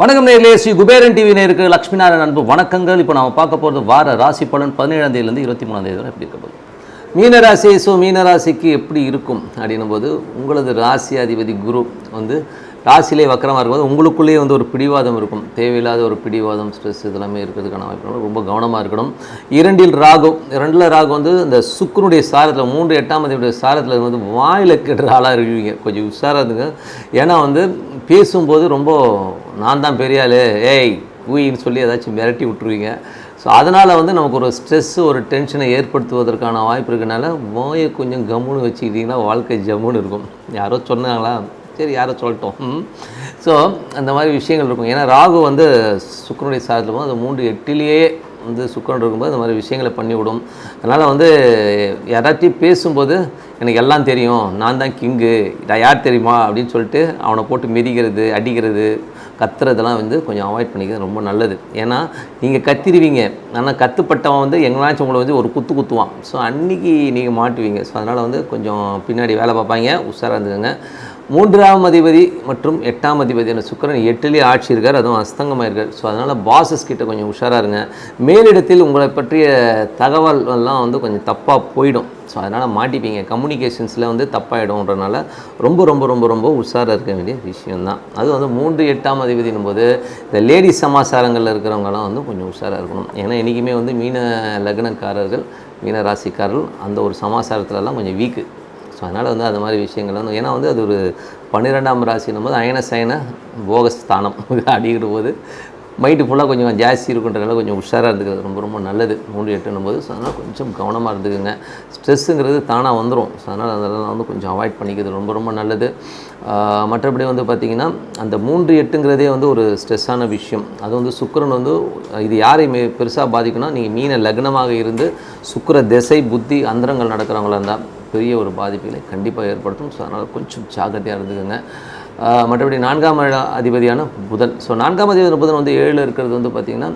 வணக்கம் நேர்களே ஸ்ரீ குபேரன் டிவி நேருக்கு லக்ஷ்மி நாராயண அன்பு வணக்கங்கள். இப்போ நம்ம பார்க்க போகிறது வார ராசி பலன் பதினேழாம் தேதியிலேருந்து இருபத்தி மூணாம் தேதி வரை எப்படி இருக்க போகுது? மீனராசி ஸோ மீனராசிக்கு எப்படி இருக்கும்? அப்படின்னும் போது உங்களது ராசி அதிபதி குரு வந்து ராசியிலே வக்கரமாக இருக்கும்போது உங்களுக்குள்ளேயே வந்து ஒரு பிடிவாதம் இருக்கும். தேவையில்லாத ஒரு பிடிவாதம் ஸ்ட்ரெஸ் இதெல்லாமே இருக்கிறதுக்கான வாய்ப்பு ரொம்ப கவனமாக இருக்கணும். இரண்டில் ராகு இரண்டில் ராகு வந்து இந்த சுக்கரனுடைய சாரத்தில் மூன்று எட்டாம் தேதியுடைய சாரத்தில் வந்து வாயில் கெட்டுற ஆளாக இருக்குவீங்க கொஞ்சம் உஷாராக இருந்துங்க. ஏன்னா வந்து பேசும்போது ரொம்ப நான் தான் பெரிய ஆளு ஏய் ஊயின்னு சொல்லி ஏதாச்சும் மிரட்டி விட்டுருவீங்க. ஸோ அதனால் வந்து நமக்கு ஒரு ஸ்ட்ரெஸ்ஸு ஒரு டென்ஷனை ஏற்படுத்துவதற்கான வாய்ப்பு இருக்கனால வாயை கொஞ்சம் கம்முன்னு வச்சுக்கிட்டிங்கன்னா வாழ்க்கை ஜம்முன்னு இருக்கும். யாரோ சொன்னாங்களா? சரி யாரை சொல்லட்டும். ஸோ அந்த மாதிரி விஷயங்கள் இருக்கும். ஏன்னா ராகு வந்து சுக்கரனுடைய சாரத்தில் போது அது மூன்று எட்டிலேயே வந்து சுக்கரன் இருக்கும்போது அந்த மாதிரி விஷயங்களை பண்ணிவிடும். அதனால் வந்து யாராட்டையும் பேசும்போது எனக்கு எல்லாம் தெரியும். நான் தான் கிங்கு நான் யார் தெரியுமா? அப்படின்னு சொல்லிட்டு அவனை போட்டு மிதிக்கிறது அடிக்கிறது கத்துறதெல்லாம் வந்து கொஞ்சம் அவாய்ட் பண்ணிக்கிறது ரொம்ப நல்லது. ஏன்னா நீங்கள் கத்திருவீங்க. ஆனால் கத்துப்பட்டவன் வந்து எங்கனாச்சும் உங்களை வந்து ஒரு குத்து குத்துவான். ஸோ அன்றைக்கி நீங்கள் மாட்டுவீங்க. ஸோ அதனால் வந்து கொஞ்சம் பின்னாடி வேலை பார்ப்பாங்க. உஷாராக இருந்துக்கோங்க. மூன்றாம் அதிபதி மற்றும் எட்டாம் அதிபதியான சுக்கிரன் எட்டுலேயே ஆட்சி இருக்கார் அதுவும் அஸ்தங்கமாக இருக்கார். ஸோ அதனால் பாசஸ் கிட்ட கொஞ்சம் உஷாராக இருங்க. மேலிடத்தில் உங்களை பற்றிய தகவல் எல்லாம் வந்து கொஞ்சம் தப்பாக போயிடும். ஸோ அதனால் மாட்டிப்பீங்க. கம்யூனிகேஷன்ஸில் வந்து தப்பாகிடும்ன்றனால ரொம்ப ரொம்ப ரொம்ப ரொம்ப உஷாராக இருக்க வேண்டிய விஷயம்தான். அது வந்து மூன்று எட்டாம் அதிபதினும் போது இந்த லேடி சமாசாரங்களில் இருக்கிறவங்கலாம் வந்து கொஞ்சம் உஷாராக இருக்கணும். ஏன்னா என்றைக்குமே வந்து மீன லக்னக்காரர்கள் மீன ராசிக்காரர்கள் அந்த ஒரு சமாசாரத்துலலாம் கொஞ்சம் வீக்கு ஸோ அதனால் வந்து அது மாதிரி விஷயங்கள் வந்து ஏன்னா வந்து அது ஒரு பன்னிரெண்டாம் ராசின்னும் போது அயன சயன போகஸ்தானம் அடிக்கிற போது மைட்டு ஃபுல்லாக கொஞ்சம் ஜாஸ்தி இருக்குன்றதுனால கொஞ்சம் உஷாராக இருந்துக்கிறது ரொம்ப ரொம்ப நல்லது. மூன்று எட்டுன்னும் போது ஸோ அதனால் கொஞ்சம் கவனமாக இருந்துக்குங்க. ஸ்ட்ரெஸ்ஸுங்கிறது தானாக வந்துடும் ஸோ அதனால் அதெல்லாம் வந்து கொஞ்சம் அவாய்ட் பண்ணிக்கிறது ரொம்ப ரொம்ப நல்லது. மற்றபடி வந்து பார்த்திங்கன்னா அந்த மூன்று எட்டுங்கிறதே வந்து ஒரு ஸ்ட்ரெஸ்ஸான விஷயம். அது வந்து சுக்கரன் வந்து இது யாரை பெருசாக பாதிக்கும்னா நீங்கள் மீன லக்னமாக இருந்து சுக்கர திசை புத்தி அந்தரங்கள் நடக்கிறவங்களா இருந்தால் பெரிய ஒரு பாதிப்புகளை கண்டிப்பாக ஏற்படுத்தும். ஸோ அதனால் கொஞ்சம் ஜாக்கிரதையாக இருந்துக்குங்க. மற்றபடி நான்காம் அதிபதியான புதன். ஸோ நான்காம் அதிபதியான புதன் வந்து ஏழில் இருக்கிறது வந்து பார்த்திங்கன்னா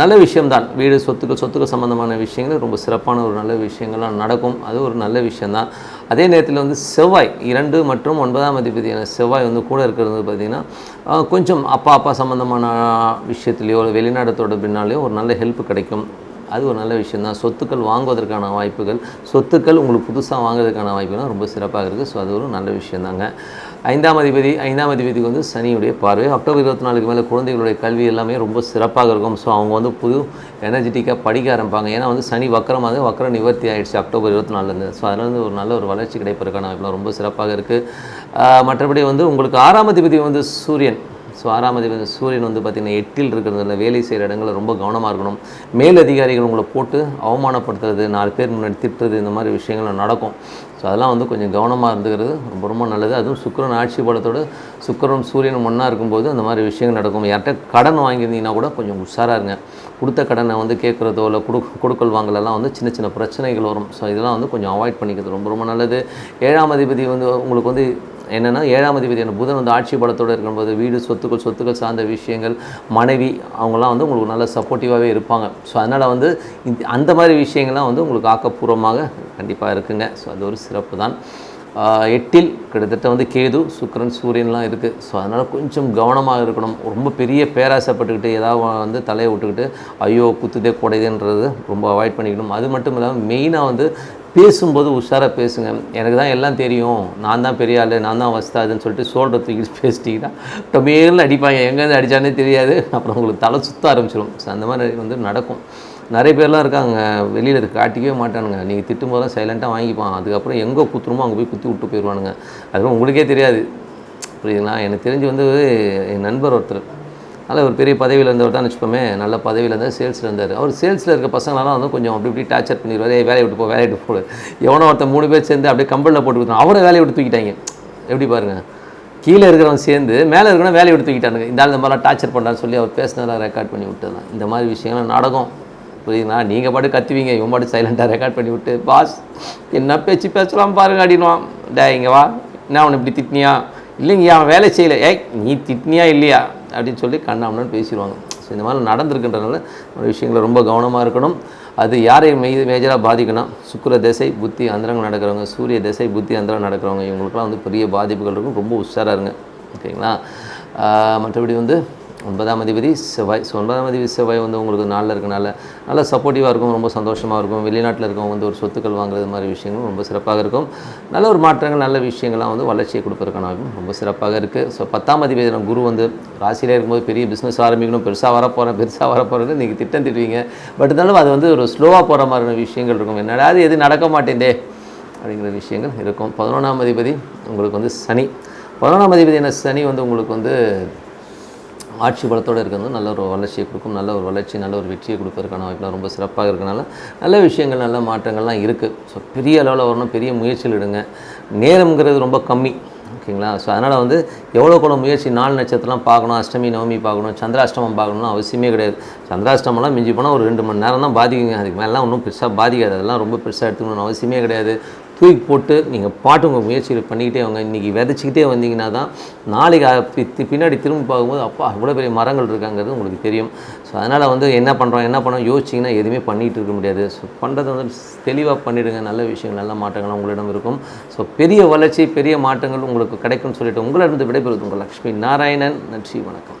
நல்ல விஷயம்தான். வீடு சொத்துக்கள் சொத்துக்கள் சம்மந்தமான விஷயங்கள் ரொம்ப சிறப்பான ஒரு நல்ல விஷயங்கள்லாம் நடக்கும். அது ஒரு நல்ல விஷயம்தான். அதே நேரத்தில் வந்து செவ்வாய் இரண்டு மற்றும் ஒன்பதாம் அதிபதியான செவ்வாய் வந்து கூட இருக்கிறது வந்து பார்த்திங்கன்னா கொஞ்சம் அப்பா அப்பா சம்மந்தமான விஷயத்துலையோ இல்லை வெளிநாடு தொடர்பினாலேயோ ஒரு நல்ல ஹெல்ப் கிடைக்கும். அது ஒரு நல்ல விஷயம் தான் சொத்துக்கள் வாங்குவதற்கான வாய்ப்புகள் சொத்துக்கள் உங்களுக்கு புதுசாக வாங்குறதுக்கான வாய்ப்புகள் ரொம்ப சிறப்பாக இருக்குது ஸோ அது ஒரு நல்ல விஷயந்தாங்க ஐந்தாம் அதிபதி ஐந்தாம் அதிபதிக்கு வந்து சனியுடைய பார்வை. அக்டோபர் இருபத்தி நாலுக்கு மேலே குழந்தைகளுடைய கல்வி எல்லாமே ரொம்ப சிறப்பாக இருக்கும். ஸோ அவங்க வந்து புது எனர்ஜெட்டிக்காக படிக்க ஆரம்பிப்பாங்க. ஏன்னா வந்து சனி வக்கரமாக வக்கர நிவர்த்தி ஆயிடுச்சு அக்டோபர் இருபத்தி நாலுலேருந்து ஸோ அதில் வந்து ஒரு நல்ல ஒரு வளர்ச்சி கிடைப்பதற்கான வாய்ப்புலாம் ரொம்ப சிறப்பாக இருக்குது மற்றபடி வந்து உங்களுக்கு ஆறாம் அதிபதி வந்து சூரியன். ஸோ ஆறாம் அதிபதி சூரியன் வந்து பார்த்திங்கன்னா எட்டில் இருக்கிறதுல வேலை செய்கிற இடங்களில் ரொம்ப கவனமாக இருக்கணும். மேல் அதிகாரிகள் உங்களை போட்டு அவமானப்படுத்துறது நாலு பேர் முன்னாடி திட்டுறது இந்த மாதிரி விஷயங்கள் நடக்கும். ஸோ அதெல்லாம் வந்து கொஞ்சம் கவனமாக இருந்துக்கிறது ரொம்ப ரொம்ப நல்லது. அதுவும் சுக்கிரன் ஆட்சி பலத்தோடு சுக்கரன் சூரியன் ஒன்றா இருக்கும்போது அந்த மாதிரி விஷயங்கள் நடக்கும். யார்கிட்ட கடன் வாங்கியிருந்தீங்கன்னா கூட கொஞ்சம் உஷாராக இருங்க. கொடுத்த கடனை வந்து கேட்குறதோ இல்லை கொடு கொடுக்கல் வாங்கலெல்லாம் வந்து சின்ன சின்ன பிரச்சனைகள் வரும். ஸோ இதெல்லாம் வந்து கொஞ்சம் அவாய்ட் பண்ணிக்கிறது ரொம்ப ரொம்ப நல்லது. ஏழாம் அதிபதி வந்து உங்களுக்கு வந்து என்னென்னா ஏழாம் அதிபதியான புதன் வந்து ஆட்சி பலத்தோடு இருக்கும்போது வீடு சொத்துக்கள் சொத்துக்கள் சார்ந்த விஷயங்கள் மனைவி அவங்களாம் வந்து உங்களுக்கு நல்ல சப்போர்ட்டிவாகவே இருப்பாங்க. ஸோ அதனால் வந்து இந்த அந்த மாதிரி விஷயங்கள்லாம் வந்து உங்களுக்கு ஆக்கப்பூர்வமாக கண்டிப்பாக இருக்குங்க. ஸோ அது ஒரு சிறப்பு தான். எட்டில் கிட்டத்தட்ட வந்து கேது சுக்கரன் சூரியன்லாம் இருக்குது ஸோ அதனால் கொஞ்சம் கவனமாக இருக்கணும். ரொம்ப பெரிய பேராசைப்பட்டுக்கிட்டு ஏதாவது வந்து தலையை விட்டுக்கிட்டு ஐயோ குத்துதே குடையுதுன்றது ரொம்ப அவாய்ட் பண்ணிக்கணும். அது மட்டும் இல்லாமல் மெயினாக வந்து பேசும்போது உஷாராக பேசுங்க. எனக்கு தான் எல்லாம் தெரியும். நான் தான் பெரிய ஆள் நான் தான் வஸ்தாதுன்னு சொல்லிட்டு சோல்டர் தூக்கி பேசிட்டிங்கன்னா டொமேரில் அடிப்பாங்க. எங்கேருந்து அடித்தானே தெரியாது. அப்புறம் உங்களுக்கு தலை சுத்த ஆரம்பிச்சிடும் ஸோ அந்த மாதிரி வந்து நடக்கும். நிறைய பேர்லாம் இருக்காங்க. வெளியில் இருக்க காட்டிக்கவே மாட்டானுங்க. நீங்கள் திட்டும் போதெல்லாம் சைலண்ட்டாக வாங்கிப்பான். அதுக்கப்புறம் எங்கே குத்துணுமோ அங்கே போய் குத்தி விட்டு போயிடுவானுங்க. அதுவும் உங்களுக்கே தெரியாது. புரியுதுங்களா? எனக்கு தெரிஞ்சு வந்து என் நண்பர் ஒருத்தர். நல்ல ஒரு பெரிய பதவியில் இருந்தவர் தான் வச்சுப்போமே நல்ல பதவியில் இருந்தால் சேல்ஸில் இருந்தார். அவர் சேல்ஸில் இருக்க பசங்களாம் வந்து கொஞ்சம் அப்படி இப்படி டார்ச்சர் பண்ணிடுவார். ஏ வேலையை விட்டு போ வேலையை விட்டு போடு. எவனோ ஒருத்தன் மூணு பேர் சேர்ந்து அப்படியே கம்பெனியில் போட்டு கொடுத்தோம் அவரை வேலையை விட்டு தூக்கிட்டாங்க. எப்படி பாருங்கள் கீழே இருக்கிறவன் சேர்ந்து மேலே இருக்கிறவன் வேலையை விட்டு தூக்கிட்டானுங்க. இந்த ஆள் இந்த மாதிரிலாம் டார்ச்சர் பண்ணுறான்னு சொல்லி அவர் பேசினதெல்லாம் ரெக்கார்ட் பண்ணி விட்டுதான் இந்த மாதிரி விஷயங்கள்லாம் நடக்கும். புரியுதுங்களா? நீங்கள் பாட்டு கத்துவீங்க இவன் பாட்டு சைலண்ட்டாக ரெக்கார்ட் பண்ணி விட்டு பாஸ் என்ன பேச்சு பேசலாம் பாருங்க அப்படின்வான் டே இங்கே வா. என்ன அவனை இப்படி திட்டினியா? இல்லைங்க அவன் வேலை செய்யலை. ஏய் நீ திட்டினியா இல்லையா? அப்படின்னு சொல்லி கண்ணாமன்னு பேசிடுவாங்க. ஸோ இந்த மாதிரி நடந்திருக்கின்றனால ஒரு விஷயங்களை ரொம்ப கவனமாக இருக்கணும். அது யாரை மெய் மேஜராக பாதிக்கணும் சுக்கிர திசை புத்தி அந்தரங்கள் நடக்கிறவங்க சூரிய திசை புத்தி அந்தரம் நடக்கிறவங்க இவங்களுக்குலாம் வந்து பெரிய பாதிப்புகள் இருக்கும். ரொம்ப உஷாராக இருங்க. ஓகேங்களா? மற்றபடி வந்து ஒன்பதாம் அதிபதி செவ்வாய். ஸோ ஒன்பதாம் அதிபதி செவ்வாய் வந்து உங்களுக்கு நாளில் இருக்கனால நல்ல சப்போர்ட்டிவாக இருக்கும் ரொம்ப சந்தோஷமாக இருக்கும். வெளிநாட்டில் இருக்கவங்க வந்து ஒரு சொத்துக்கள் வாங்குறது மாதிரி விஷயங்களும் ரொம்ப சிறப்பாக இருக்கும். நல்ல ஒரு மாற்றங்கள் நல்ல விஷயங்கள்லாம் வந்து வளர்ச்சியை கொடுப்பதற்கான ரொம்ப சிறப்பாக இருக்குது ஸோ பத்தாம் அதிபதி குரு வந்து ராசியில் இருக்கும்போது பெரிய பிஸ்னஸ் ஆரம்பிக்கணும். பெருசாக வரப்போகிறேன் பெருசாக வரப்போகிறேன்னு நீங்கள் திட்டம் திட்டுவீங்க. பட் இருந்தாலும் அது வந்து ஒரு ஸ்லோவாக போகிற மாதிரியான விஷயங்கள் இருக்கும். என்னடா அது எது நடக்க மாட்டேந்தே அப்படிங்கிற விஷயங்கள் இருக்கும். பதினொன்றாம் அதிபதி உங்களுக்கு வந்து சனி. பதினொன்றாம் அதிபதி என்ன? சனி வந்து உங்களுக்கு வந்து ஆட்சி பலத்தோடு இருக்கிறது. நல்ல ஒரு வளர்ச்சியை கொடுக்கும். நல்ல ஒரு வளர்ச்சி நல்ல ஒரு வெற்றியை கொடுப்பதற்கான வாய்ப்புலாம் ரொம்ப சிறப்பாக இருக்கனால நல்ல விஷயங்கள் நல்ல மாற்றங்கள்லாம் இருக்குது ஸோ பெரிய அளவில் வரணும். பெரிய முயற்சிகள் எடுங்க. நேரம்ங்கிறது ரொம்ப கம்மி. ஓகேங்களா? ஸோ அதனால் வந்து எவ்வளோ கூட முயற்சி நாலு நட்சத்திரம்லாம் பார்க்கணும். அஷ்டமி நவமி பார்க்கணும். சந்திராஷ்டமம் பார்க்கணும்னு அவசியமே கிடையாது. சந்திராஷ்டமெல்லாம் மிஞ்சி போனால் ஒரு ரெண்டு மணி நேரம் தான் பாதிக்குங்க. அதுக்கு மேலாம் ஒன்றும் பெருசாக பாதிக்காது. அதெல்லாம் ரொம்ப பெருசாக எடுத்துக்கணும்னு அவசியமே கிடையாது. தூக்கி போட்டு நீங்கள் பாட்டு உங்கள் முயற்சிகள் பண்ணிக்கிட்டே வாங்க. இன்றைக்கி விதைச்சிக்கிட்டே வந்தீங்கன்னா தான் நாளைக்கு பி- பின்னாடி திரும்பி பார்க்கும்போது அப்பா இவ்வளோ பெரிய மரங்கள் இருக்காங்கிறது உங்களுக்கு தெரியும். ஸோ அதனால் வந்து என்ன பண்ணுறோம் என்ன பண்ணோம் யோசிச்சிங்கன்னா எதுவுமே பண்ணிகிட்டு இருக்க முடியாது. ஸோ பண்ணுறது வந்து தெளிவாக பண்ணிவிடுங்க நல்ல விஷயங்கள் நல்ல மாற்றங்கள் உங்களிடம் இருக்கும். ஸோ பெரிய வளர்ச்சி பெரிய மாற்றங்கள் உங்களுக்கு கிடைக்கும்னு சொல்லிட்டு உங்களிடம் விடைபெறுவது உங்கள் லக்ஷ்மி நாராயணன். நன்றி வணக்கம்.